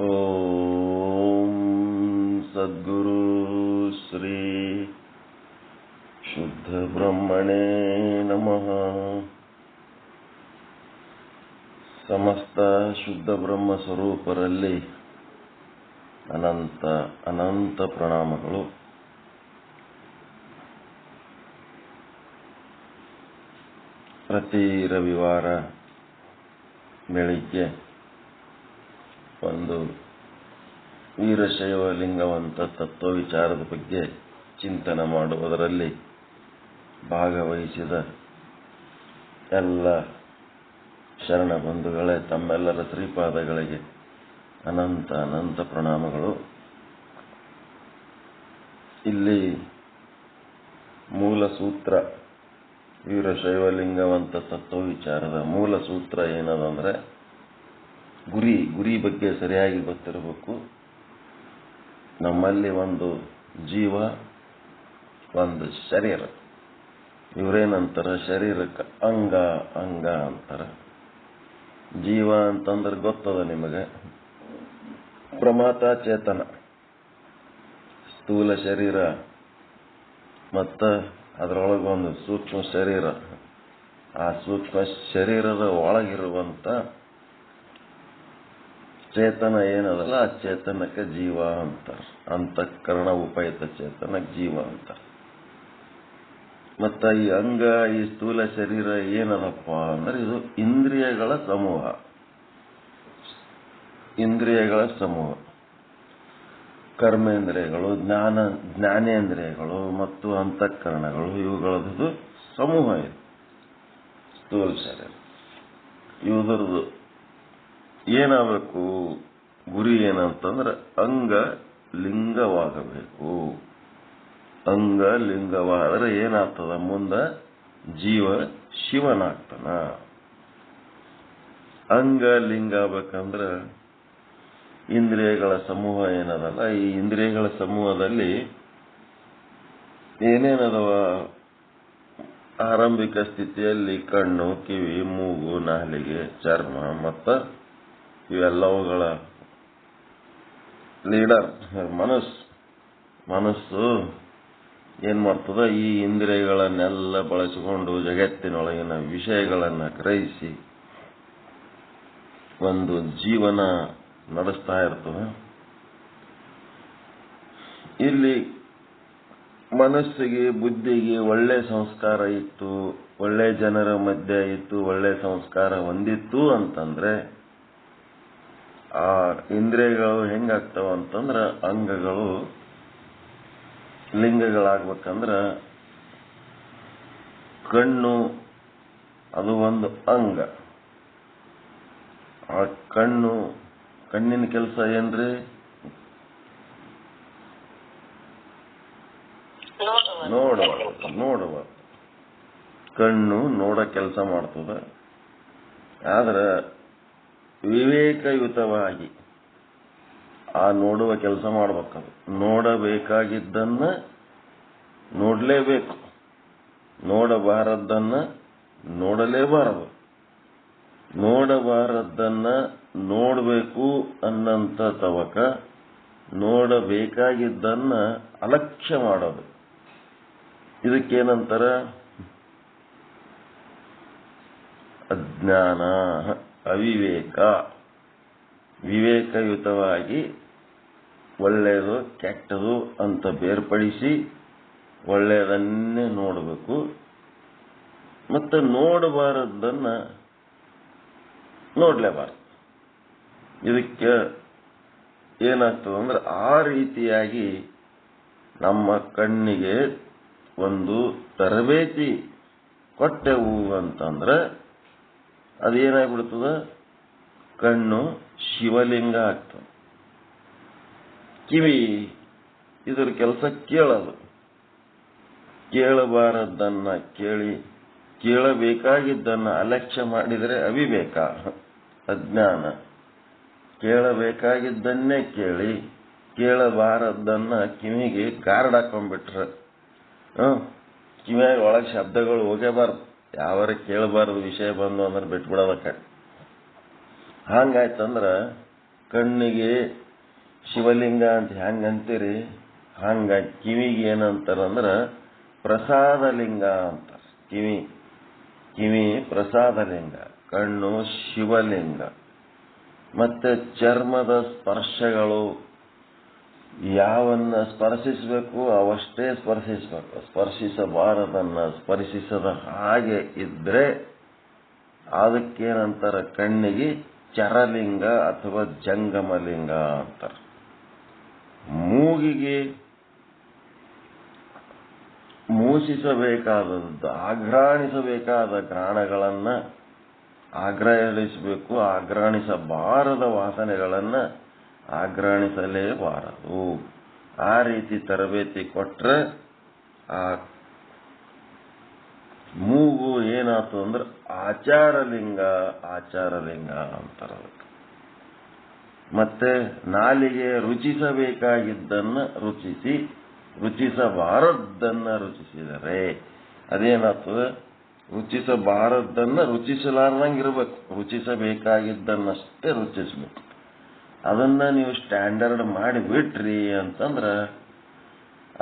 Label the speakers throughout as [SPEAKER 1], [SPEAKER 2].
[SPEAKER 1] ಓಂ ಸದ್ಗುರು ಶ್ರೀ ಶುದ್ಧ ಬ್ರಹ್ಮಣೇ ನಮಃ ಸಮಸ್ತ ಶುದ್ಧ ಬ್ರಹ್ಮ ಸ್ವರೂಪರಲ್ಲಿ ಅನಂತ ಅನಂತ ಪ್ರಣಾಮಗಳು. ಪ್ರತಿ ರವಿವಾರ ಬೆಳಿಗ್ಗೆ ಒಂದು ವೀರಶೈವ ಲಿಂಗವಂತ ತತ್ವ ವಿಚಾರದ ಬಗ್ಗೆ ಚಿಂತನೆ ಮಾಡುವುದರಲ್ಲಿ ಭಾಗವಹಿಸಿದ ಎಲ್ಲ ಶರಣ ಬಂಧುಗಳೇ ತಮ್ಮೆಲ್ಲರ ತ್ರಿಪಾದಗಳಿಗೆ ಅನಂತ ಅನಂತ ಪ್ರಣಾಮಗಳು. ಇಲ್ಲಿ ಮೂಲ ಸೂತ್ರ ವೀರಶೈವಲಿಂಗವಂತ ತತ್ವ ವಿಚಾರದ ಮೂಲ ಸೂತ್ರ ಏನದಂದ್ರೆ ಗುರಿ ಗುರಿ ಬಗ್ಗೆ ಸರಿಯಾಗಿ ಗೊತ್ತಿರಬೇಕು. ನಮ್ಮಲ್ಲಿ ಒಂದು ಜೀವ, ಒಂದು ಶರೀರ. ಇವರೇನಂತಾರ? ಶರೀರಕ್ಕೆ ಅಂಗ ಅಂಗ ಅಂತಾರ. ಜೀವ ಅಂತಂದ್ರೆ ಗೊತ್ತದ ನಿಮಗೆ? ಪ್ರಮಾತ ಚೇತನ. ಸ್ಥೂಲ ಶರೀರ ಮತ್ತ ಅದರೊಳಗೊಂದು ಸೂಕ್ಷ್ಮ ಶರೀರ. ಆ ಸೂಕ್ಷ್ಮ ಶರೀರದ ಒಳಗಿರುವಂತ ಚೇತನ ಏನದಲ್ಲ? ಆ ಚೇತನಕ್ಕೆ ಜೀವ ಅಂತಾರೆ ಅಂತಃಕರಣ ಉಪಯುಕ್ತ ಚೇತನಕ್ಕೆ ಜೀವ ಅಂತಾರೆ ಮತ್ತ ಈ ಅಂಗ, ಈ ಸ್ಥೂಲ ಶರೀರ ಏನದಪ್ಪ ಅಂದ್ರೆ ಇದು ಇಂದ್ರಿಯಗಳ ಸಮೂಹ. ಇಂದ್ರಿಯಗಳ ಸಮೂಹ. ಕರ್ಮೇಂದ್ರಿಯಗಳು, ಜ್ಞಾನ, ಜ್ಞಾನೇಂದ್ರಿಯಗಳು ಮತ್ತು ಅಂತಃಕರಣಗಳು, ಇವುಗಳದ್ದು ಸಮೂಹ ಇದೆ. ಸ್ಥೂಲ ಶರೀರ. ಇವುದರದು ಏನಾಗಬೇಕು ಗುರಿ ಏನಂತಂದ್ರೆ ಅಂಗ ಲಿಂಗವಾಗಬೇಕು ಅಂಗ ಲಿಂಗವಾದ್ರೆ ಏನಾಗ್ತದ? ಮುಂದ ಜೀವ ಶಿವನಾಗ್ತಾನ. ಅಂಗ ಲಿಂಗ ಆಗ್ಬೇಕಂದ್ರ ಇಂದ್ರಿಯಗಳ ಸಮೂಹ ಏನದಲ್ಲ? ಈ ಇಂದ್ರಿಯಗಳ ಸಮೂಹದಲ್ಲಿ ಏನೇನದವ? ಆರಂಭಿಕ ಸ್ಥಿತಿಯಲ್ಲಿ ಕಣ್ಣು, ಕಿವಿ, ಮೂಗು, ನಾಲಿಗೆ, ಚರ್ಮ ಮತ್ತ ಇವೆಲ್ಲವುಗಳ ಲೀಡರ್, ಮನಸ್ಸು ಮನಸ್ಸು ಏನ್ ಮಾಡ್ತದ? ಈ ಇಂದ್ರಿಯಗಳನ್ನೆಲ್ಲ ಬಳಸಿಕೊಂಡು ಜಗತ್ತಿನೊಳಗಿನ ವಿಷಯಗಳನ್ನ ಗ್ರಹಿಸಿ ಒಂದು ಜೀವನ ನಡೆಸ್ತಾ ಇರ್ತದೆ. ಇಲ್ಲಿ ಮನಸ್ಸಿಗೆ, ಬುದ್ಧಿಗೆ ಒಳ್ಳೆ ಸಂಸ್ಕಾರ ಇತ್ತು, ಒಳ್ಳೆ ಜನರ ಮಧ್ಯೆ ಇತ್ತು, ಒಳ್ಳೆ ಸಂಸ್ಕಾರ ಹೊಂದಿತ್ತು ಅಂತಂದ್ರೆ ಆ ಇಂದ್ರಿಯಗಳು ಹೆಂಗಾಗ್ತಾವ ಅಂತಂದ್ರ ಅಂಗಗಳು, ಲಿಂಗಗಳಾಗ್ಬೇಕಂದ್ರ ಕಣ್ಣು ಅದು ಒಂದು ಅಂಗ. ಆ ಕಣ್ಣು, ಕಣ್ಣಿನ ಕೆಲಸ ಏನ್ರಿ? ನೋಡುವ ನೋಡುವ ಕಣ್ಣು ನೋಡ ಕೆಲಸ ಮಾಡ್ತದ. ಆದ್ರೆ ವಿವೇಕಯುತವಾಗಿ ಆ ನೋಡುವ ಕೆಲಸ ಮಾಡ್ಬೇಕದು. ನೋಡಬೇಕಾಗಿದ್ದನ್ನ ನೋಡಲೇಬೇಕು. ನೋಡಬಾರದ್ದನ್ನ ನೋಡಲೇಬಾರದು. ನೋಡಬಾರದ್ದನ್ನ ನೋಡಬೇಕು ಅನ್ನಂತ ತವಕ ನೋಡಬೇಕಾಗಿದ್ದನ್ನ ಅಲಕ್ಷ್ಯ ಮಾಡೋದು. ಇದಕ್ಕೇನಂತರ? ಅಜ್ಞಾನ. ಅವಿವೇಕ. ವಿವೇಕಯುತವಾಗಿ ಒಳ್ಳೆಯದು, ಕೆಟ್ಟದು ಅಂತ ಬೇರ್ಪಡಿಸಿ ಒಳ್ಳೆಯದನ್ನೇ ನೋಡಬೇಕು. ಮತ್ತು ನೋಡಬಾರದನ್ನ ನೋಡಲೇಬಾರದು. ಇದಕ್ಕೆ ಏನಾಗ್ತದೆ ಅಂದ್ರೆ ಆ ರೀತಿಯಾಗಿ ನಮ್ಮ ಕಣ್ಣಿಗೆ ಒಂದು ತರಬೇತಿ ಕೊಟ್ಟೆವು ಅಂತಂದ್ರೆ ಅದೇನಾಗ್ಬಿಡ್ತದ ಕಣ್ಣು, ಶಿವಲಿಂಗ ಆಗ್ತದೆ. ಕಿವಿ ಇದ್ರ ಕೆಲಸ ಕೇಳದು. ಕೇಳಬಾರದನ್ನ ಕೇಳಿ, ಕೇಳಬೇಕಾಗಿದ್ದನ್ನ ಅಲಕ್ಷ್ಯ ಮಾಡಿದರೆ ಅವಿವೇಕ, ಅಜ್ಞಾನ. ಕೇಳಬೇಕಾಗಿದ್ದನ್ನೇ ಕೇಳಿ ಕೇಳಬಾರದನ್ನ ಕಿವಿಗೆ ಗಾರ್ಡ್ ಹಾಕೊಂಡ್ಬಿಟ್ರ ಕಿವಿಯಾಗ ಒಳಗೆ ಶಬ್ದಗಳು ಹೋಗೇಬಾರ್ದು ಯಾವಾರ ಕೇಳಬಾರದು ವಿಷಯ ಬಂದು ಅಂದ್ರೆ ಬಿಟ್ಬಿಡೋದಕ್ಕ. ಹಂಗಾಯ್ತಂದ್ರ ಕಣ್ಣಿಗೆ ಶಿವಲಿಂಗ ಅಂತ ಹೆಂಗಂತೀರಿ ಹಂಗ ಕಿವಿಗೆ ಏನಂತಾರಂದ್ರ ಪ್ರಸಾದ ಲಿಂಗ ಅಂತಾರೆ ಕಿವಿ ಕಿವಿ ಪ್ರಸಾದ ಲಿಂಗ ಕಣ್ಣು ಶಿವಲಿಂಗ. ಮತ್ತೆ ಚರ್ಮದ ಸ್ಪರ್ಶಗಳು ಯಾವನ್ನ ಸ್ಪರ್ಶಿಸಬೇಕು ಅವಷ್ಟೇ ಸ್ಪರ್ಶಿಸಬೇಕು. ಸ್ಪರ್ಶಿಸಬಾರದನ್ನ ಸ್ಪರ್ಶಿಸದ ಹಾಗೆ ಇದ್ರೆ ಅದಕ್ಕೇನಂತಾರ ಕಣ್ಣಿಗೆ ಚರಲಿಂಗ ಅಥವಾ ಜಂಗಮಲಿಂಗ ಅಂತಾರ. ಮೂಗಿಗೆ ಮೂಸಿಸಬೇಕಾದದ್ದು, ಆಘ್ರಾಣಿಸಬೇಕಾದ ಘ್ರಾಣಗಳನ್ನು ಆಗ್ರಹಿಸಬೇಕು, ಆಘ್ರಾಣಿಸಬಾರದ ವಾಸನೆಗಳನ್ನ ಆಘ್ರಾಣಿಸಲೇಬಾರದು ಆ ರೀತಿ ತರಬೇತಿ ಕೊಟ್ರೆ ಆ ಮೂಗು ಏನಾಯ್ತು ಅಂದ್ರೆ ಆಚಾರಲಿಂಗ ಆಚಾರಲಿಂಗ ಅಂತಾರ ಮತ್ತೆ ನಾಲಿಗೆ ರುಚಿಸಬೇಕಾಗಿದ್ದನ್ನ ರುಚಿಸಿ, ರುಚಿಸಬಾರದ್ದನ್ನ ರುಚಿಸಿದರೆ ಅದೇನಾಗ್ತದೆ ರುಚಿಸಬಾರದ್ದನ್ನ ರುಚಿಸಲಾರ್ದಂಗೆ ಇರಬೇಕು. ರುಚಿಸಬೇಕಾಗಿದ್ದನ್ನಷ್ಟೇ ರುಚಿಸ್ಬೇಕು. ಅದನ್ನ ನೀವು ಸ್ಟ್ಯಾಂಡರ್ಡ್ ಮಾಡಿ ಬಿಟ್ರಿ ಅಂತಂದ್ರ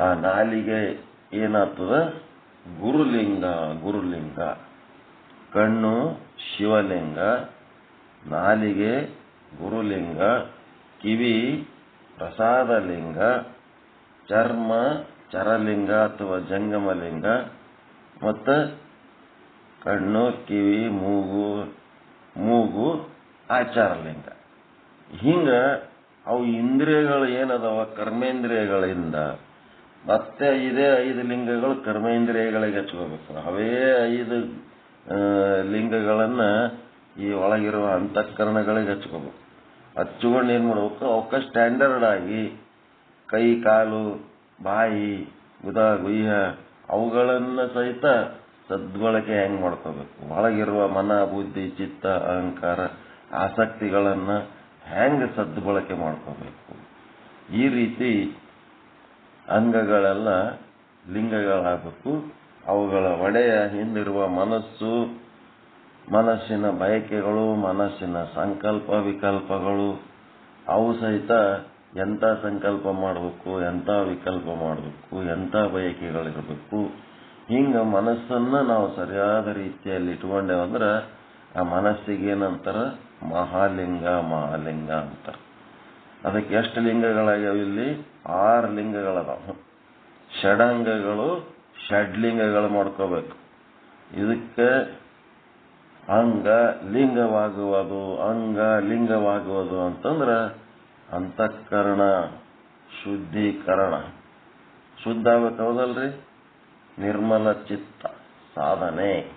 [SPEAKER 1] ಆ ನಾಲಿಗೆ ಏನಾಗ್ತದ? ಗುರುಲಿಂಗ ಗುರುಲಿಂಗ. ಕಣ್ಣು, ಶಿವಲಿಂಗ. ನಾಲಿಗೆ, ಗುರುಲಿಂಗ. ಕಿವಿ, ಪ್ರಸಾದಲಿಂಗ. ಚರ್ಮ, ಚರಲಿಂಗ ಅಥವಾ ಜಂಗಮಲಿಂಗ. ಮತ್ತು ಕಣ್ಣು, ಕಿವಿ, ಮೂಗು ಮೂಗು, ಆಚಾರಲಿಂಗ. ಹಿಂಗ ಅವು ಇಂದ್ರಿಯಗಳು ಏನದವ? ಕರ್ಮೇಂದ್ರಿಯಗಳಿಂದ. ಮತ್ತೆ ಇದೇ ಐದು ಲಿಂಗಗಳು ಕರ್ಮೇಂದ್ರಿಯಗಳಿಗೆ ಹಚ್ಕೋಬೇಕು. ಅವೇ ಐದು ಲಿಂಗಗಳನ್ನು ಈ ಒಳಗಿರುವ ಅಂತಃಕರಣಗಳಿಗೆ ಹಚ್ಕೋಬೇಕು. ಹಚ್ಕೊಂಡು ಏನ್ ಮಾಡ್ಬೇಕು? ಅವಕ್ಕ ಸ್ಟ್ಯಾಂಡರ್ಡ್ ಆಗಿ ಕೈ, ಕಾಲು, ಬಾಯಿ ಗುದ ಗುಯ್ಯ ಅವುಗಳನ್ನ ಸಹಿತ ಸದ್ಬಳಕೆ ಹೆಂಗ್ ಮಾಡ್ಕೋಬೇಕು? ಒಳಗಿರುವ ಮನ, ಬುದ್ಧಿ, ಚಿತ್ತ, ಅಹಂಕಾರ, ಆಸಕ್ತಿಗಳನ್ನ ಹೆಂಗ್ ಸದ್ಬಳಕೆ ಮಾಡ್ಕೋಬೇಕು? ಈ ರೀತಿ ಅಂಗಗಳೆಲ್ಲ ಲಿಂಗಗಳಾಗಬೇಕು. ಅವುಗಳ ಒಡೆಯ ಹಿಂದಿರುವ ಮನಸ್ಸು, ಮನಸ್ಸಿನ ಬಯಕೆಗಳು, ಮನಸ್ಸಿನ ಸಂಕಲ್ಪ ವಿಕಲ್ಪಗಳು, ಅವು ಸಹಿತ ಎಂಥ ಸಂಕಲ್ಪ ಮಾಡಬೇಕು ಎಂಥ ವಿಕಲ್ಪ ಮಾಡಬೇಕು ಎಂಥ ಬಯಕೆಗಳಿರಬೇಕು, ಹಿಂಗೆ ಮನಸ್ಸನ್ನ ನಾವು ಸರಿಯಾದ ರೀತಿಯಲ್ಲಿ ಇಟ್ಕೊಂಡೇವಂದ್ರೆ ಆ ಮನಸ್ಸಿಗೆ ಏನಂತಾರ? ಮಹಾಲಿಂಗ ಮಹಾಲಿಂಗ ಅಂತ. ಅದಕ್ಕೆ ಎಷ್ಟು ಲಿಂಗಗಳಾಗ್ಯಾವ ಇಲ್ಲಿ? ಆರು ಲಿಂಗಗಳದಾವ. ಷಡಂಗಗಳು ಷಡ್ಲಿಂಗಗಳು ಮಾಡ್ಕೋಬೇಕು. ಇದಕ್ಕೆ ಅಂಗ ಲಿಂಗವಾಗುವುದು ಅಂಗ ಲಿಂಗವಾಗುವುದು ಅಂತಂದ್ರ ಅಂತಃಕರಣ, ಶುದ್ಧೀಕರಣ. ಶುದ್ಧ ಆಗ್ಬೇಕು ಹೌದಲ್ರಿ? ನಿರ್ಮಲ ಚಿತ್ತ ಸಾಧನೆ.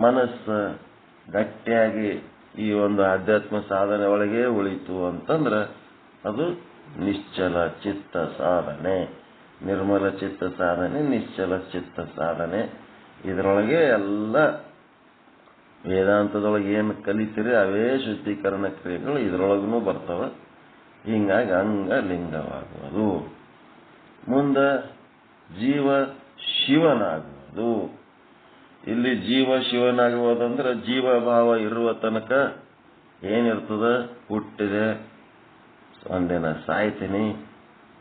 [SPEAKER 1] ಮನಸ್ಸು ಗಟ್ಟಿಯಾಗಿ ಈ ಒಂದು ಆಧ್ಯಾತ್ಮ ಸಾಧನೆ ಒಳಗೆ ಉಳಿತು ಅಂತಂದ್ರ ಅದು ನಿಶ್ಚಲ ಚಿತ್ತ ಸಾಧನೆ. ನಿರ್ಮಲ ಚಿತ್ತ ಸಾಧನೆ, ನಿಶ್ಚಲ ಚಿತ್ತ ಸಾಧನೆ. ಇದರೊಳಗೆ ಎಲ್ಲ ವೇದಾಂತದೊಳಗೆ ಏನು ಕಲಿತೀರಿ ಅವೇ ಶುದ್ಧೀಕರಣ ಕ್ರಿಯೆಗಳು ಇದರೊಳಗೂ ಬರ್ತವೆ. ಹಿಂಗಾಗಿ ಅಂಗ ಲಿಂಗವಾಗುವುದು ಮುಂದೆ ಜೀವ ಶಿವನಾಗುವುದು. ಇಲ್ಲಿ ಜೀವ ಶಿವನಾಗುವುದಂದ್ರೆ ಜೀವ ಭಾವ ಇರುವ ತನಕ ಏನಿರ್ತದ? ಹುಟ್ಟಿದೆ. ಒಂದಿನ ಸಾಯ್ತೀನಿ.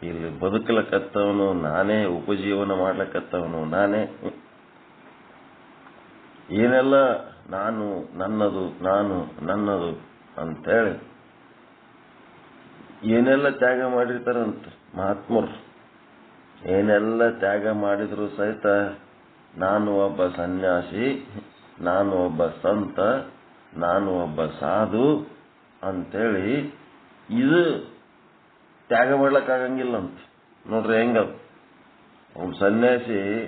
[SPEAKER 1] ಇಲ್ಲಿ ಬದುಕಲಕತ್ತವನು, ನಾನೇ ಉಪಜೀವನ ಮಾಡ್ಲಕ್ಕತ್ತವನು ನಾನೇ. ಏನೆಲ್ಲ ನಾನು, ನನ್ನದು ನಾನು, ನನ್ನದು ಅಂತೇಳಿ ಏನೆಲ್ಲ ತ್ಯಾಗ ಮಾಡಿರ್ತಾರಂತ ಮಹಾತ್ಮರು? ಏನೆಲ್ಲ ತ್ಯಾಗ ಮಾಡಿದ್ರು ಸಹಿತ ನಾನು ಒಬ್ಬ ಸನ್ಯಾಸಿ, ನಾನು ಒಬ್ಬ ಸಂತ, ನಾನು ಒಬ್ಬ ಸಾಧು ಅಂತೇಳಿ ಇದು ತ್ಯಾಗ ಮಾಡ್ಲಕ್ಕಾಗಂಗಿಲ್ಲ ಅಂತ ನೋಡ್ರಿ ಹೆಂಗದು? ಒಬ್ಬ ಸನ್ಯಾಸಿ,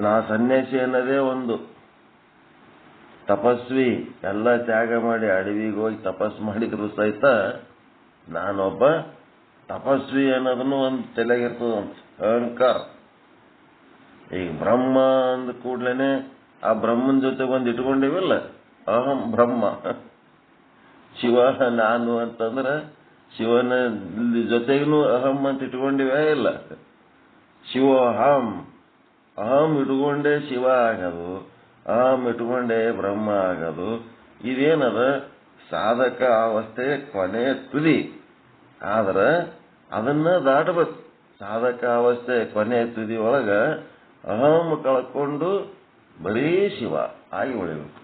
[SPEAKER 1] ನಾ ಸನ್ಯಾಸಿ ಅನ್ನೋದೇ ಒಂದು. ತಪಸ್ವಿ, ಎಲ್ಲ ತ್ಯಾಗ ಮಾಡಿ ಅಡವಿಗೆ ಹೋಗಿ ತಪಸ್ ಮಾಡಿದ್ರು ಸಹಿತ ನಾನೊಬ್ಬ ತಪಸ್ವಿ ಅನ್ನೋದನ್ನು ಒಂದು ತಲೆಗಿರ್ತದಂತ ಅಹಂಕಾರ. ಈಗ ಬ್ರಹ್ಮ ಅಂದ ಕೂಡ್ಲೇನೆ ಆ ಬ್ರಹ್ಮನ ಜೊತೆ ಒಂದು ಇಟ್ಕೊಂಡಿವಿಲ್ಲ? ಅಹಂ ಬ್ರಹ್ಮ. ಶಿವ ನಾನು ಅಂತಂದ್ರೆ ಶಿವನ ಜೊತೆಗೂ ಅಹಂ ಅಂತ ಇಟ್ಕೊಂಡಿವೇ ಇಲ್ಲ. ಶಿವೋಹಂ ಅಹಂ ಇಟ್ಕೊಂಡೇ ಶಿವ ಆಗೋದು, ಅಹಂ ಇಟ್ಕೊಂಡೇ ಬ್ರಹ್ಮ ಆಗೋದು. ಇದೇನದ? ಸಾಧಕ ಅವಸ್ಥೆ ಕೊನೆ ತುದಿ. ಆದ್ರೆ ಅದನ್ನ ದಾಟಬೇಕು. ಸಾಧಕ ಅವಸ್ಥೆ ಕೊನೆ ತುದಿ ಒಳಗ ಅಹಂ ಕಳ್ಕೊಂಡು ಬರೀ ಶಿವ ಆಗಿ ಉಳಿಬೇಕು.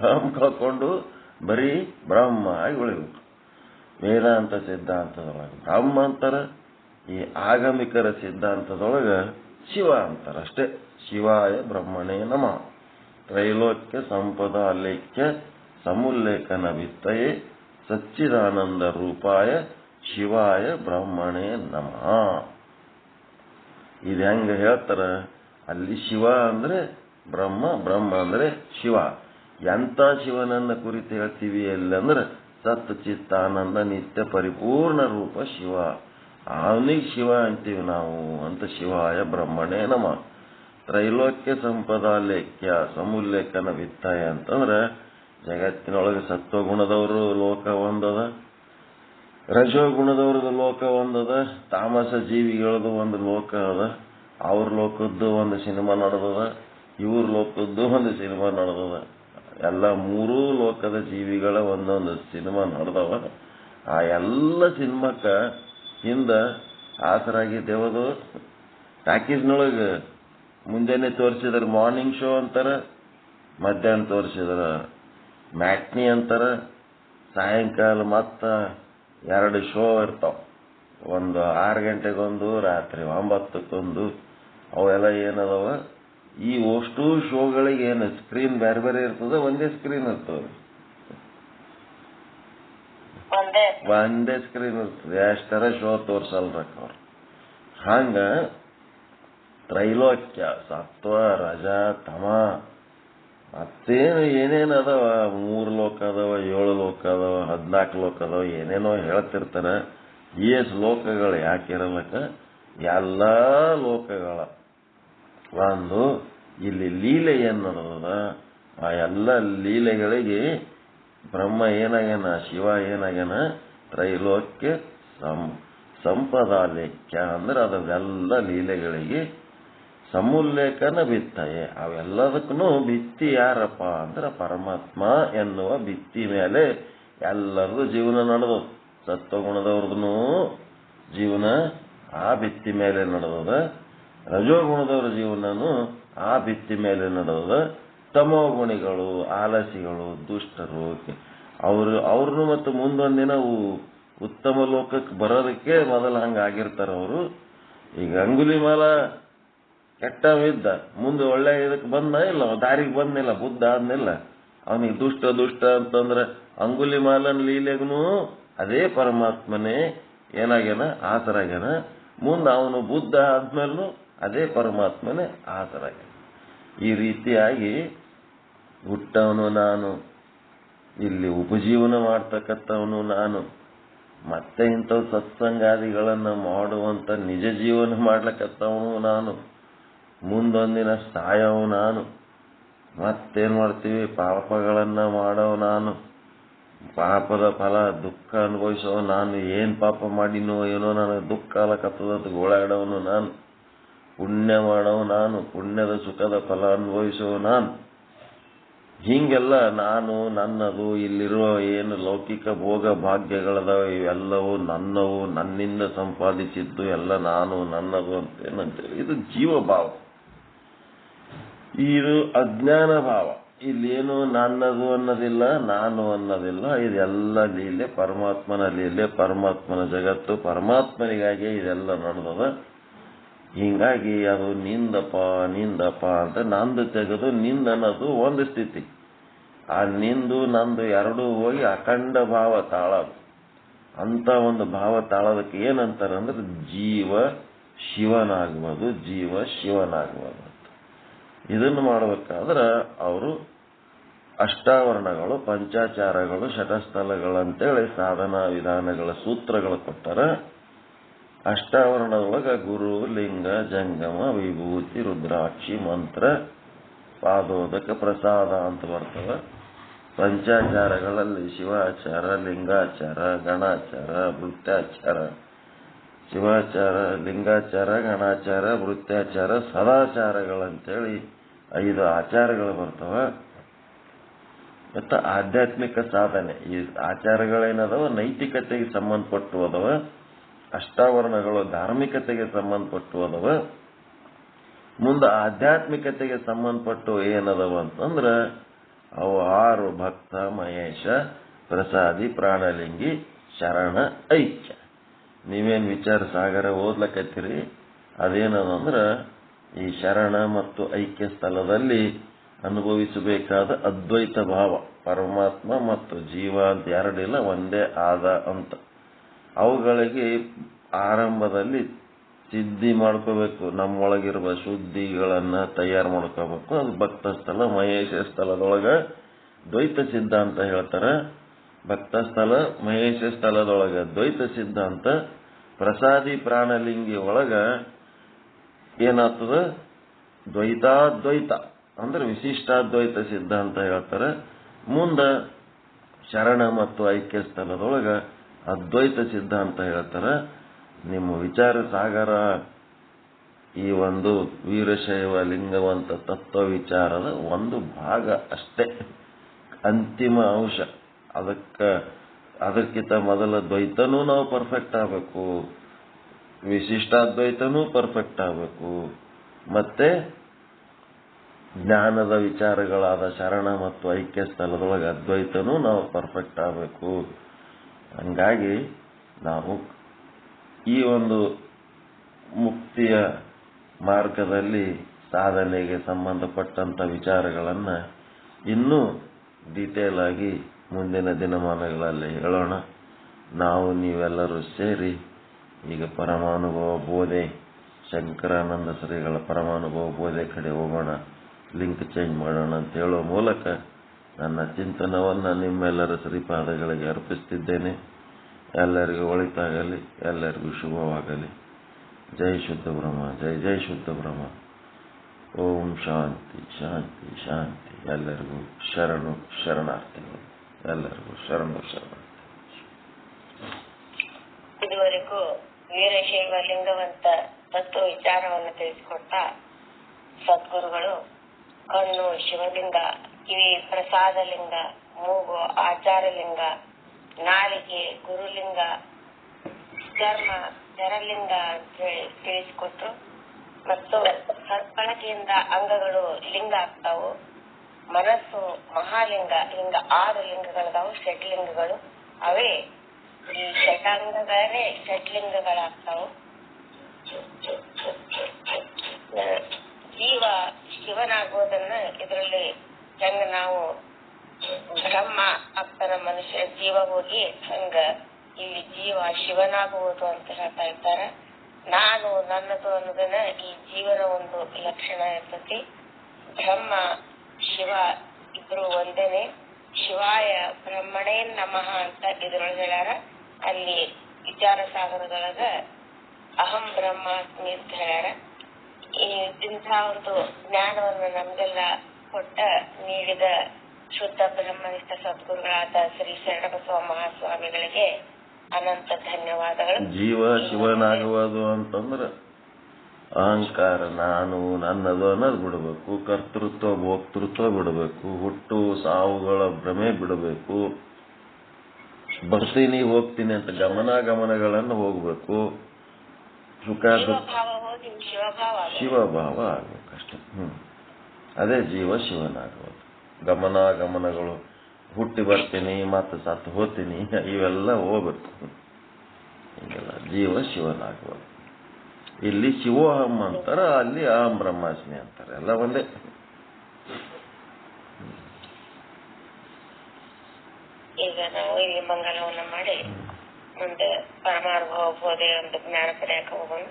[SPEAKER 1] ಅಹಂ ಕಳ್ಕೊಂಡು ಬರೀ ಬ್ರಹ್ಮ ಆಗಿ ಉಳಿಬೇಕು. ವೇದಾಂತ ಸಿದ್ಧಾಂತದೊಳಗೆ ಬ್ರಹ್ಮ ಅಂತಾರ, ಈ ಆಗಮಿಕರ ಸಿದ್ಧಾಂತದೊಳಗ ಶಿವ ಅಂತಾರ ಅಷ್ಟೇ. ಶಿವಾಯ ಬ್ರಹ್ಮಣೇ ನಮಃ. ತ್ರೈಲೋಕ್ಯ ಸಂಪದ ಲೇಖ್ಯ ಸಮುಲ್ಲೇಖನ ವಿತ್ತಯೇ ಸಚ್ಚಿದಾನಂದ ರೂಪಾಯ ಶಿವಾಯ ಬ್ರಹ್ಮಣೇ ನಮಃ. ಇದು ಹೆಂಗ ಹೇಳ್ತಾರ? ಅಲ್ಲಿ ಶಿವ ಅಂದ್ರೆ ಬ್ರಹ್ಮ ಬ್ರಹ್ಮ ಅಂದ್ರೆ ಶಿವ. ಎಂತ ಶಿವನನ್ನ ಕುರಿತು ಹೇಳ್ತೀವಿ ಎಲ್ಲಂದ್ರೆ ಸತ್ ಚಿತ್ತಾನಂದ ನಿತ್ಯ ಪರಿಪೂರ್ಣ ರೂಪ ಶಿವ. ಅವನಿಗೆ ಶಿವ ಅಂತೀವಿ ನಾವು. ಅಂತ ಶಿವಾಯ ಬ್ರಹ್ಮಣೇ ನಮ. ತ್ರೈಲೋಕ್ಯ ಸಂಪದ ಲೇಖ್ಯ ಸಮುಲ್ಲೇಖನ ವಿತ್ತಾಯ ಅಂತಂದ್ರೆ ಜಗತ್ತಿನೊಳಗೆ ಸತ್ವಗುಣದವರು ಲೋಕ ಒಂದದ. ರಜೋಗುಣದವ್ರದ್ದು ಲೋಕ ಒಂದದ. ತಾಮಸ ಜೀವಿಗಳದು ಒಂದು ಲೋಕ ಅದ. ಅವ್ರ ಲೋಕದ್ದು ಒಂದು ಸಿನಿಮಾ ನಡೆದದ, ಇವ್ರ ಲೋಕದ್ದು ಒಂದು ಸಿನಿಮಾ ನಡೆದದ. ಎಲ್ಲ ಮೂರೂ ಲೋಕದ ಜೀವಿಗಳ ಒಂದೊಂದು ಸಿನಿಮಾ ನಡೆದವ. ಆ ಎಲ್ಲ ಸಿನಿಮಾಕ್ಕ ಹಿಂದ ಆಸರಾಗಿದ್ದೇವದು ಟಾಕೀಸ್ನೊಳಗೆ ಮುಂಜಾನೆ ತೋರಿಸಿದ್ರ ಮಾರ್ನಿಂಗ್ ಶೋ ಅಂತಾರ, ಮಧ್ಯಾಹ್ನ ತೋರಿಸಿದ್ರ ಮ್ಯಾಟ್ನಿ ಅಂತಾರ, ಸಾಯಂಕಾಲ ಮತ್ತ ಎರಡು ಶೋ ಇರ್ತಾವ. ಒಂದು ಆರು ಗಂಟೆಗೊಂದು, ರಾತ್ರಿ ಒಂಬತ್ತಕ್ಕೊಂದು ಅವೆಲ್ಲ ಏನದವ? ಈ ಅಷ್ಟು ಶೋಗಳಿಗೆ ಏನು ಸ್ಕ್ರೀನ್ ಬೇರೆ ಬೇರೆ ಇರ್ತದ ಒಂದೇ ಸ್ಕ್ರೀನ್ ಇರ್ತದ.
[SPEAKER 2] ಒಂದೇ.
[SPEAKER 1] ಸ್ಕ್ರೀನ್ ಇರ್ತದೆ. ಎಷ್ಟರ ಶೋ ತೋರ್ಸಲ್ರಕ್ಕ ಅವ್ರು. ಹಂಗ ತ್ರೈಲೋಕ್ಯ ಸತ್ವ ರಜ ತಮ ಮತ್ತೇನು ಏನೇನು ಅದಾವ? ಮೂರು ಲೋಕ ಅದಾವ ಏಳು ಲೋಕ ಅದಾವ ಹದಿನಾಲ್ಕು ಲೋಕ ಅದಾವ ಏನೇನೋ ಹೇಳ್ತಿರ್ತಾರ. ಈ ಲೋಕಗಳು ಯಾಕಿರಲಕ್ಕ ಎಲ್ಲ ಲೋಕಗಳ. ಒಂದು, ಇಲ್ಲಿ ಲೀಲೆ ಏನು ನಡೆದದ ಆ ಎಲ್ಲ ಲೀಲೆಗಳಿಗೆ ಬ್ರಹ್ಮ ಏನಾಗ್ಯಾನ, ಶಿವ ಏನಾಗ್ಯಾನ, ತ್ರೈಲೋಕ್ಯ ಸಂ ಸಂಪದಾಲೇಖ್ಯ ಅಂದ್ರೆ ಅದವೆಲ್ಲ ಲೀಲೆಗಳಿಗೆ ಸಮುಲ್ಲೇಖನ ಬಿತ್ತಯೆ. ಅವೆಲ್ಲದಕ್ಕೂ ಬಿತ್ತಿ ಯಾರಪ್ಪ ಅಂದ್ರೆ ಪರಮಾತ್ಮ ಎನ್ನುವ ಬಿತ್ತಿ ಮೇಲೆ ಎಲ್ಲರದು ಜೀವನ ನಡೆದು ಸತ್ವಗುಣದವ್ರದ್ದು ಜೀವನ ಆ ಬಿತ್ತಿ ಮೇಲೆ ನಡೆದದ. ರಜೋಗುಣದವ್ರ ಜೀವನನು ಆ ಭಿತ್ತಿ ಮೇಲೆ ನಡೆದ ತಮೋ ಗುಣಿಗಳು, ಆಲಸಿಗಳು, ದುಷ್ಟರು ಅವರು, ಅವ್ರನ್ನು ಮತ್ತು ಮುಂದೊಂದಿನ ಉತ್ತಮ ಲೋಕಕ್ಕೆ ಬರೋದಕ್ಕೆ ಮೊದಲು ಹಂಗಾಗಿರ್ತಾರ ಅವರು. ಈಗ ಅಂಗುಲಿ ಮಾಲ ಕೆಟ್ಟವಿದ್ದ ಮುಂದೆ ಒಳ್ಳೆ ಇದಕ್ಕೆ ಬಂದ ಇಲ್ಲ, ದಾರಿಗೆ ಬಂದಿಲ್ಲ ಬುದ್ಧ ಅಂದಿಲ್ಲ ಅವನಿಗೆ ದುಷ್ಟ ದುಷ್ಟ ಅಂತಂದ್ರೆ ಅಂಗುಲಿ ಮಾಲನ್ ಲೀಲೆಗೂ ಅದೇ ಪರಮಾತ್ಮನೇ ಏನಾಗ್ಯಾನ, ಆತರಾಗ್ಯನ. ಮುಂದೆ ಅವನು ಬುದ್ಧ ಆದ್ಮೇಲೂ ಅದೇ ಪರಮಾತ್ಮನೇ ಆಸರಾಗ್ಯಾನ ಈ ರೀತಿಯಾಗಿ ಹುಟ್ಟವನು ನಾನು, ಇಲ್ಲಿ ಉಪಜೀವನ ಮಾಡ್ತಕ್ಕಂಥವನು ನಾನು, ಮತ್ತೆ ಇಂಥವು ಸತ್ಸಂಗಾದಿಗಳನ್ನ ಮಾಡುವಂತ ನಿಜ ಜೀವನ ಮಾಡ್ಲಕ್ಕತ್ತವನು ನಾನು, ಮುಂದೊಂದಿನ ಸಾಯವು ನಾನು, ಮತ್ತೇನು ಮಾಡ್ತೀವಿ? ಪಾಪಗಳನ್ನ ಮಾಡೋ ನಾನು, ಪಾಪದ ಫಲ, ದುಃಖ ಅನುಭವಿಸೋ ನಾನು, ಏನು ಪಾಪ ಮಾಡಿನೋ ಏನೋ ನನಗೆ ದುಃಖ ಆಲಕತ್ತದ ಗೋಳಾಡೋನು ನಾನು. ಪುಣ್ಯ ಮಾಡೋ ನಾನು, ಪುಣ್ಯದ ಸುಖದ ಫಲ ಅನುಭವಿಸೋ ನಾನು. ಹೀಗೆಲ್ಲ ನಾನು, ನನ್ನದು, ಇಲ್ಲಿರುವ ಏನು ಲೌಕಿಕ ಭೋಗ ಭಾಗ್ಯಗಳದಾವ, ಇವೆಲ್ಲವೂ ನನ್ನವು, ನನ್ನಿಂದ ಸಂಪಾದಿಸಿದ್ದು ಎಲ್ಲ ನಾನು, ನನ್ನದು ಅಂತ ಏನಂತೇಳಿ ಇದು ಜೀವ ಭಾವ ಇದು ಅಜ್ಞಾನ ಭಾವ ಇಲ್ಲೇನು ನನ್ನದು ಅನ್ನೋದಿಲ್ಲ, ನಾನು ಅನ್ನೋದಿಲ್ಲ, ಇದೆಲ್ಲ ಲೀಲೆ ಪರಮಾತ್ಮನ ಲೀಲೆ, ಪರಮಾತ್ಮನ ಜಗತ್ತು ಪರಮಾತ್ಮನಿಗಾಗಿ ಇದೆಲ್ಲ ನಡೆದದ. ಹಿಂಗಾಗಿ ಅದು ನಿಂದಪ್ಪ ನಿಂದಪ್ಪ ಅಂತ ನಂದು ತೆಗೆದು ನಿಂದ ಅನ್ನೋದು ಒಂದು ಸ್ಥಿತಿ. ಆ ನಿಂದು, ನಂದು ಎರಡೂ ಹೋಗಿ ಅಖಂಡ ಭಾವ ತಾಳದು. ಅಂತ ಒಂದು ಭಾವ ತಾಳೋದಕ್ಕೆ ಏನಂತಾರೆ ಅಂದ್ರೆ ಜೀವ ಶಿವನಾಗ್ಬೋದು ಜೀವ ಶಿವನಾಗ್ಬೋದು ಅಂತ. ಇದನ್ನು ಮಾಡಬೇಕಾದ್ರೆ ಅವರು ಅಷ್ಟಾವರಣಗಳು, ಪಂಚಾಚಾರಗಳು ಶಟಸ್ಥಲಗಳಂತೇಳಿ ಸಾಧನಾ ವಿಧಾನಗಳ ಸೂತ್ರಗಳು ಕೊಟ್ಟಾರ ಅಷ್ಟಾವರಣದೊಳಗ ಗುರು, ಲಿಂಗ, ಜಂಗಮ, ವಿಭೂತಿ, ರುದ್ರಾಕ್ಷಿ, ಮಂತ್ರ, ಪಾದೋದಕ ಪ್ರಸಾದ ಅಂತ ಬರ್ತವ ಪಂಚಾಚಾರಗಳಲ್ಲಿ ಶಿವಾಚಾರ, ಲಿಂಗಾಚಾರ, ಗಣಾಚಾರ, ವೃತ್ತಾಚಾರ. ಶಿವಾಚಾರ, ಲಿಂಗಾಚಾರ, ಗಣಾಚಾರ, ವೃತ್ತಾಚಾರ, ಸದಾಚಾರಗಳಂತೇಳಿ ಐದು ಆಚಾರಗಳು ಬರ್ತವ. ಮತ್ತು ಆಧ್ಯಾತ್ಮಿಕ ಸಾಧನೆ, ಈ ಆಚಾರಗಳೇನದವ? ನೈತಿಕತೆಗೆ ಸಂಬಂಧಪಟ್ಟು ಅದಾವ ಅಷ್ಟಾವರಣಗಳು ಧಾರ್ಮಿಕತೆಗೆ ಸಂಬಂಧಪಟ್ಟು ಅದಾವ ಮುಂದೆ ಆಧ್ಯಾತ್ಮಿಕತೆಗೆ ಸಂಬಂಧಪಟ್ಟು ಏನದವ ಅಂತಂದ್ರ, ಅವು ಆರು ಭಕ್ತ, ಮಹೇಶ, ಪ್ರಸಾದಿ, ಪ್ರಾಣಲಿಂಗಿ, ಶರಣ, ಐಕ್ಯ. ನೀವೇನ್ ವಿಚಾರ ಸಾಗರ ಓದ್ಲಕತ್ತೀರಿ? ಅದೇನದಂದ್ರ, ಈ ಶರಣ ಮತ್ತು ಐಕ್ಯ ಸ್ಥಳದಲ್ಲಿ ಅನುಭವಿಸಬೇಕಾದ ಅದ್ವೈತ ಭಾವ, ಪರಮಾತ್ಮ ಮತ್ತು ಜೀವ ಅಂತ ಎರಡಿಲ್ಲ, ಒಂದೇ ಆದ ಅಂತ. ಅವುಗಳಿಗೆ ಆರಂಭದಲ್ಲಿ ಸಿದ್ಧಿ ಮಾಡ್ಕೋಬೇಕು. ನಮ್ಮೊಳಗಿರುವ ಶುದ್ಧಿಗಳನ್ನು ತಯಾರು ಮಾಡ್ಕೋಬೇಕು. ಅದು ಭಕ್ತ ಸ್ಥಳ, ಮಹೇಶ ಸ್ಥಳದೊಳಗ ದ್ವೈತ ಸಿದ್ಧಾಂತ ಹೇಳ್ತಾರೆ. ಭಕ್ತ ಸ್ಥಳ, ಮಹೇಶ ಸ್ಥಳದೊಳಗ ದ್ವೈತ ಸಿದ್ಧಾಂತ ಪ್ರಸಾದಿ ಪ್ರಾಣಲಿಂಗಿ ಒಳಗ ಏನಾಗ್ತದ? ದ್ವೈತಾದ್ವೈತ. ಅಂದ್ರೆ ವಿಶಿಷ್ಟಾದ್ವೈತ ಸಿದ್ಧಾಂತ ಹೇಳ್ತಾರೆ. ಮುಂದೆ ಶರಣ ಮತ್ತು ಐಕ್ಯ ಸ್ಥಳದೊಳಗ ಅದ್ವೈತ ಸಿದ್ಧಾಂತ ಹೇಳ್ತಾರೆ. ನಿಮ್ಮ ವಿಚಾರ ಸಾಗರ, ಈ ಒಂದು ವೀರಶೈವ ಲಿಂಗವಂತ ತತ್ವ ವಿಚಾರದ ಒಂದು ಭಾಗ ಅಷ್ಟೇ. ಅಂತಿಮ ಅಂಶ. ಅದಕ್ಕೆ, ಅದಕ್ಕಿಂತ ಮೊದಲ ದ್ವೈತನೂ ನಾವು ಪರ್ಫೆಕ್ಟ್ ಆಗಬೇಕು. ವಿಶಿಷ್ಟಾದ್ವೈತನೂ ಪರ್ಫೆಕ್ಟ್ ಆಗಬೇಕು. ಮತ್ತೆ, ಜ್ಞಾನದ ವಿಚಾರಗಳಾದ ಶರಣ ಮತ್ತು ಐಕ್ಯ ಸ್ಥಳದೊಳಗೆ ಅದ್ವೈತನೂ ನಾವು ಪರ್ಫೆಕ್ಟ್ ಆಗಬೇಕು. ಹಂಗಾಗಿ ನಾವು ಈ ಒಂದು ಮುಕ್ತಿಯ ಮಾರ್ಗದಲ್ಲಿ ಸಾಧನೆಗೆ ಸಂಬಂಧಪಟ್ಟಂತ ವಿಚಾರಗಳನ್ನ ಇನ್ನೂ ಡೀಟೇಲ್ ಆಗಿ ಮುಂದಿನ ದಿನಮಾನಗಳಲ್ಲಿ ಹೇಳೋಣ. ನಾವು ನೀವೆಲ್ಲರೂ ಸೇರಿ ಈಗ ಪರಮಾನುಭವ ಬೋಧೆ, ಶಂಕರಾನಂದ ಶ್ರೀಗಳ ಪರಮಾನುಭವ ಬೋಧೆ ಕಡೆ ಹೋಗೋಣ. ಲಿಂಕ್ ಚೇಂಜ್ ಮಾಡೋಣ ಅಂತ ಹೇಳೋ ಮೂಲಕ ನನ್ನ ಚಿಂತನವನ್ನು ನಿಮ್ಮೆಲ್ಲರ ಶ್ರೀಪಾದಗಳಿಗೆ ಅರ್ಪಿಸ್ತಿದ್ದೇನೆ ಎಲ್ಲರಿಗೂ ಒಳಿತಾಗಲಿ, ಎಲ್ಲರಿಗೂ ಶುಭವಾಗಲಿ. ಜೈ ಶುದ್ಧ ಬ್ರಹ್ಮ, ಜೈ ಜೈ ಶುದ್ಧ ಬ್ರಹ್ಮ. ಓಂ ಶಾಂತಿ ಶಾಂತಿ ಶಾಂತಿ. ಎಲ್ಲರಿಗೂ ಶರಣು, ಶರಣಾರ್ಥಿಗಳು. ಎಲ್ಲರಿಗೂ ಶರಣು ಶರಣಾರ್ಥಿ
[SPEAKER 2] ಇದುವರೆಗೂ ವೀರಶೈವ ಲಿಂಗವಂತ ತತ್ವ ವಿಚಾರವನ್ನು ತಿಳಿಸಿಕೊಡ್ತಾ ಸದ್ಗುರುಗಳು ಕಣ್ಣು ಶಿವಲಿಂಗ ಕಿವಿ ಪ್ರಸಾದ ಲಿಂಗ ಮೂಗು ಆಚಾರ ಲಿಂಗ ನಾಲಿಗೆ, ಗುರುಲಿಂಗ, ಚರ್ಮ ಜರಲಿಂಗ ಅಂತ ಹೇಳಿ ತಿಳಿಸಿಕೊಟ್ರು. ಮತ್ತು ಸದ್ಬಳಕೆಯಿಂದ ಅಂಗಗಳು ಲಿಂಗ ಆಗ್ತಾವು. ಮನಸ್ಸು ಮಹಾಲಿಂಗ, ಹಿಂಗ ಆರು ಲಿಂಗಗಳದಾವು ಷಡ್ಲಿಂಗಗಳು ಅವೇ ಈ ಷಟಾಂಗಗಳೇ ಷಡ್ಲಿಂಗಗಳಾಗ್ತಾವು ಜೀವ ಶಿವನಾಗುವುದನ್ನ ಇದರಲ್ಲಿ ಹೆಂಗ ನಾವು ಬ್ರಹ್ಮ, ಅಪ್ಪನ ಮನುಷ್ಯ ಜೀವ ಹೋಗಿ ಹಂಗ ಇಲ್ಲಿ ಜೀವ ಶಿವನಾಗುವುದು ಅಂತ ಹೇಳ್ತಾ ಇದ್ದಾರೆ. ನಾನು ನನ್ನದು ಅನ್ನೋದನ್ನ ಈ ಜೀವನ ಒಂದು ಲಕ್ಷಣ ಇರ್ತತಿ ಬ್ರಹ್ಮ, ಶಿವ ಇಬ್ರು ಒಂದೇನೆ. ಶಿವಾಯ ಬ್ರಹ್ಮಣೇ ನಮಃ ಅಂತ ಇದ್ರೊಳಗೆ ಹೇಳ್ಯಾರ. ಅಲ್ಲಿ ವಿಚಾರ ಸಾಗರದೊಳಗ ಅಹಂ ಬ್ರಹ್ಮಾಸ್ಮಿ ಅಂತ ಹೇಳ್ಯಾರ. ಇಂಥ ಒಂದು ಜ್ಞಾನವನ್ನು ನಮ್ಗೆಲ್ಲ ಕೊಟ್ಟ ನೀಡಿದ ಶುದ್ಧ ಬ್ರಹ್ಮನಿಷ್ಠ ಸದ್ಗುರುಗಳಾದ ಶ್ರೀ ಶರಣಬಸವ ಮಹಾಸ್ವಾಮಿಗಳಿಗೆ ಅನಂತ ಧನ್ಯವಾದಗಳು.
[SPEAKER 1] ಜೀವ ಶಿವನಾಗುವುದು ಅಂತಂದ್ರ ಅಹಂಕಾರ ನಾನು ನನ್ನದು ಅನ್ನೋದು ಬಿಡಬೇಕು ಕರ್ತೃತ್ವ ಭೋಕ್ತೃತ್ವ ಬಿಡಬೇಕು ಹುಟ್ಟು ಸಾವುಗಳ ಭ್ರಮೆ ಬಿಡಬೇಕು. ಬರ್ತೀನಿ ಹೋಗ್ತೀನಿ ಅಂತ ಗಮನಾಗಮನಗಳನ್ನು ಹೋಗ್ಬೇಕು. ಸುಖ
[SPEAKER 2] ಶಿವಭಾವ ಹೋಗಿ ಅಷ್ಟೇ ಆಗೋದು.
[SPEAKER 1] ಶಿವಭಾವ ಆಗ್ಬೇಕಷ್ಟೆ ಹ್ಮ್. ಅದೇ ಜೀವ ಶಿವನಾಗುವುದು ಗಮನಾಗಮನಗಳು ಹುಟ್ಟಿ ಬರ್ತೀನಿ ಮತ್ತೆ ಸತ್ತು ಹೋಗ್ತೀನಿ ಇವೆಲ್ಲ ಹೋಗುತ್ತೆ. ಹೀಗೆಲ್ಲ ಜೀವ ಶಿವನಾಗುವುದು ಇಲ್ಲಿ ಶಿವೋಹಂ ಅಂತಾರ ಅಲ್ಲಿ ಅಹಂ ಬ್ರಹ್ಮಾಸ್ಮಿ ಅಂತಾರೆ ಎಲ್ಲ ಒಂದೇ.
[SPEAKER 2] ಈಗ ನಾವು ಇಲ್ಲಿ ಮಂಗಲವನ್ನ ಮಾಡಿ ಮುಂದೆ ಪರಮಾರ್ಭವ ಬೋಧೆ ಒಂದು ಜ್ಞಾನ ಪಡೆಯಕ್ಕೆ ಹೋಗೋಣ.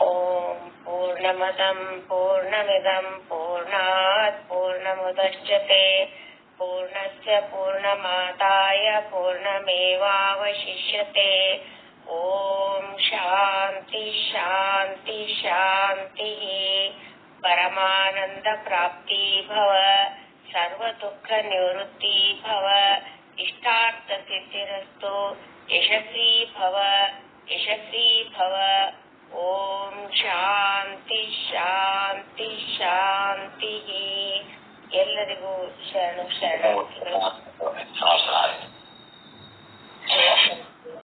[SPEAKER 2] ॐ पूर्णमदं पूर्णमिदं पूर्णात् पूर्णमुदच्यते। पूर्णस्य पूर्णमाताय पूर्णमेवावशिष्यते। ॐ शान्ति शान्ति शान्तिः। परमानन्दप्राप्ती भव सर्वदुःखनिवृत्ती भव इष्टार्थसिद्धिरस्तु यशस्वी भव यशस्वी भव। ॐ ಶಾಂತಿ ಶಾಂತಿ ಶಾಂತಿ ಎಲ್ಲರಿಗೂ ಶರಣು ಶರಣ